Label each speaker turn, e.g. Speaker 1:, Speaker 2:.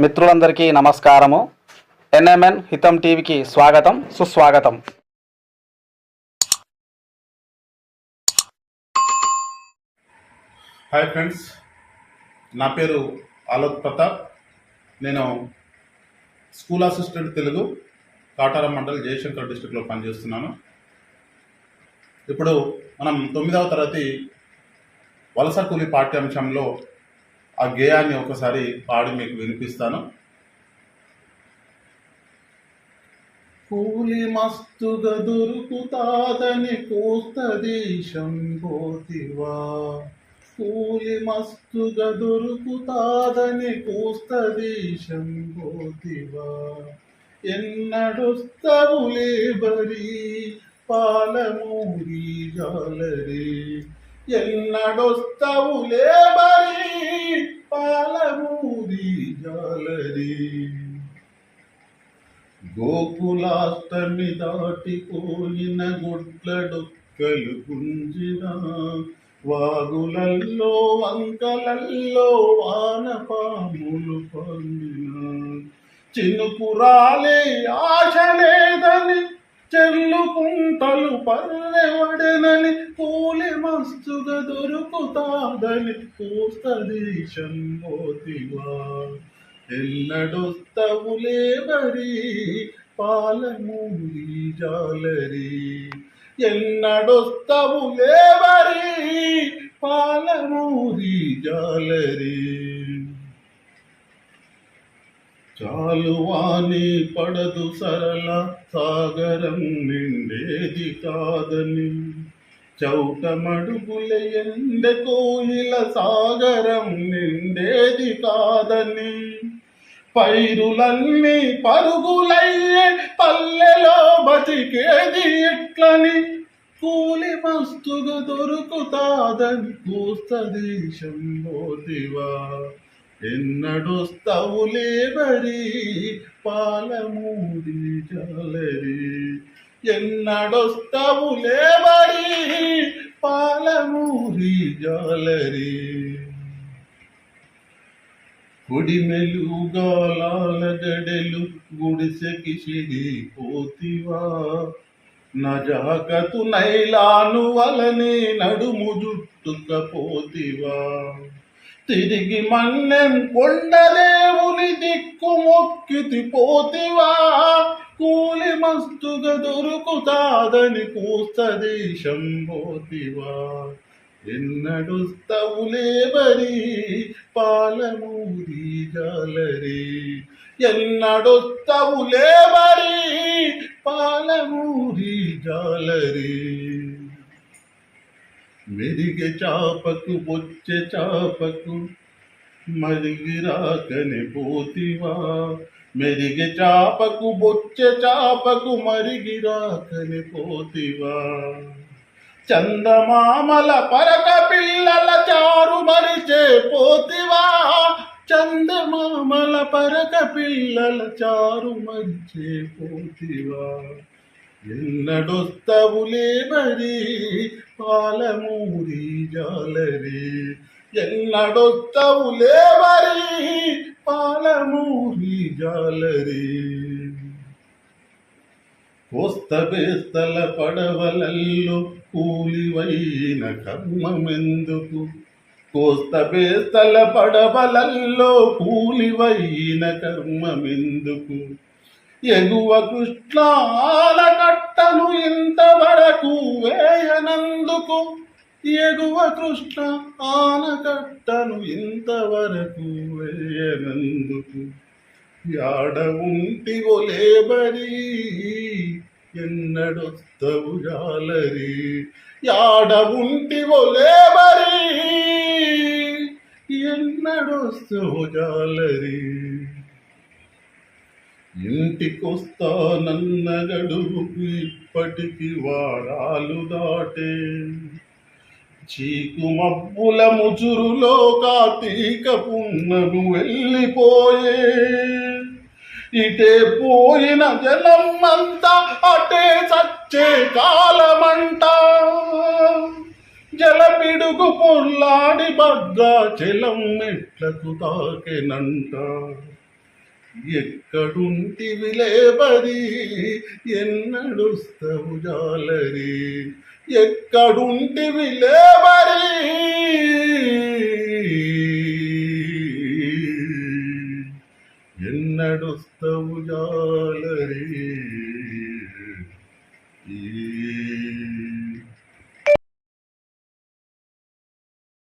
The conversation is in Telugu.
Speaker 1: మిత్రులందరికీ నమస్కారము. ఎన్ఎంఎన్ హితం టీవీకి స్వాగతం సుస్వాగతం.
Speaker 2: హాయ్ ఫ్రెండ్స్ నా పేరు ఆలోక్ ప్రతాప్. నేను స్కూల్ అసిస్టెంట్ తెలుగు కాటారం మండల్ జయశంకర్ డిస్టిక్లో పనిచేస్తున్నాను. ఇప్పుడు మనం తొమ్మిదవ తరగతి వలస కూలి పాఠ్యాంశంలో ఆ గేయాన్ని ఒకసారి పాడి మీకు వినిపిస్తాను. కూలి మస్తుగా దొరుకుతాదని కోస్తది శంభోతివా. కూలి మస్తుగా దొరుకుతాదని కోస్తది శంభోతివా. ఎన్నడొస్తవులే బరి పాలమూరి జాలరి. ఎన్నడొస్తవులే బరి పాలమూరి జాలరి. గోకులాస్తమి దాటిపోయిన గుడ్లడొక్కలు గుంజిన. వాగులల్లో వంకలల్లో వానపాములు పండిన. చినుకురాలే ఆశ లేదని చెల్లు పుంటలు పర్రెవడనని కూలి మస్తుగా దొరుకుతాదని కూస్తది శంభోతివా. ఎన్నడొస్తవులే బరి పాలమూరి జాలరి. ఎన్నడొస్తవులే బరి పాలమూరి జాలరీ. చాలువాని పడదు సరళ సాగరం నిండేది కాదని. చౌటమడుగుల ఎండ కోయిల సాగరం నిండేది కాదని. పైరులన్నీ పరుగులయ్యే పల్లెలో బతికేది ఎట్లని. కూలి మస్తుగా దొరుకుతాదని కూస్త దేశం ఎన్నడొస్తవులే బరి పాలమూరి జాలరి ఎన్నడొస్తవులేవరి పాలమూరి జాలరి కుడిమెలుగాలాల గడెలు గుడిసెకి సిడి పోతివా జాగతు నైలాను వలనే నడుము జుట్టుకపోతివా. తిరిగి మన్నెం కొండదేవుని దిక్కు మొక్కితి పోతివా. కూలి మస్తుగా దొరుకుతాదని కూస్త దేశం పోతివా ఎన్నడుస్తవు బరి పాలమూరి జాలరి. ఎన్నడొస్తవులే బరి పాలమూరి జాలరీ. మెరిగె చాపకు బొచ్చె చాపకు మరిగి రాకని పోతివా. మెరిగె చాపకు బొచ్చె చాపకు మరిగి రాకని పోతివా. చందమామల పరక పిల్లల చారు మరిచే పోతివా. చందమామల పరక పిల్లల చారు మరిచే పోతివా. ఎన్నడొస్తవులే మరి పాలమూరి జాలరి ఎన్నడొత్తవు లేవరి పాలమూరి జాలరి కోస్త పడవలల్లో కూలివైన కర్మమెందుకు? కోస్త పడవలల్లో కూలివైన కర్మమెందుకు? ఎగువ కృష్ణ ఆలకట్టను ఇంతవరకు వేయనందుకు ఎగువ కృష్ణ ఆనకట్టను ఇంతవరకు వేయనందుకు. యాడ ఉంటి ఒలేబరి ఎన్నడొస్తవు జాలరి. యాడ ఉంటి ఒలేబరి ఎన్నడొస్తవు జాలరీ. ఇంటికొస్తానన్న గడువుకు ఇప్పటికి వారాలు దాటే. చీకు మబ్బుల ముచురులో కార్తీక పున్నము వెళ్ళిపోయే. ఇటే పోయిన జనం అంతా అటే చచ్చే కాలమంట. జలపిడుగు పొల్లాడి భద్రాచలం మెట్లకు తాకెనంట. ఎక్కడుంటివి లేబరి ఎన్నడుస్తవు జాలరి ఎక్కడుంటివి లేబరి ఎన్నడుస్తవు జాలరి ఈ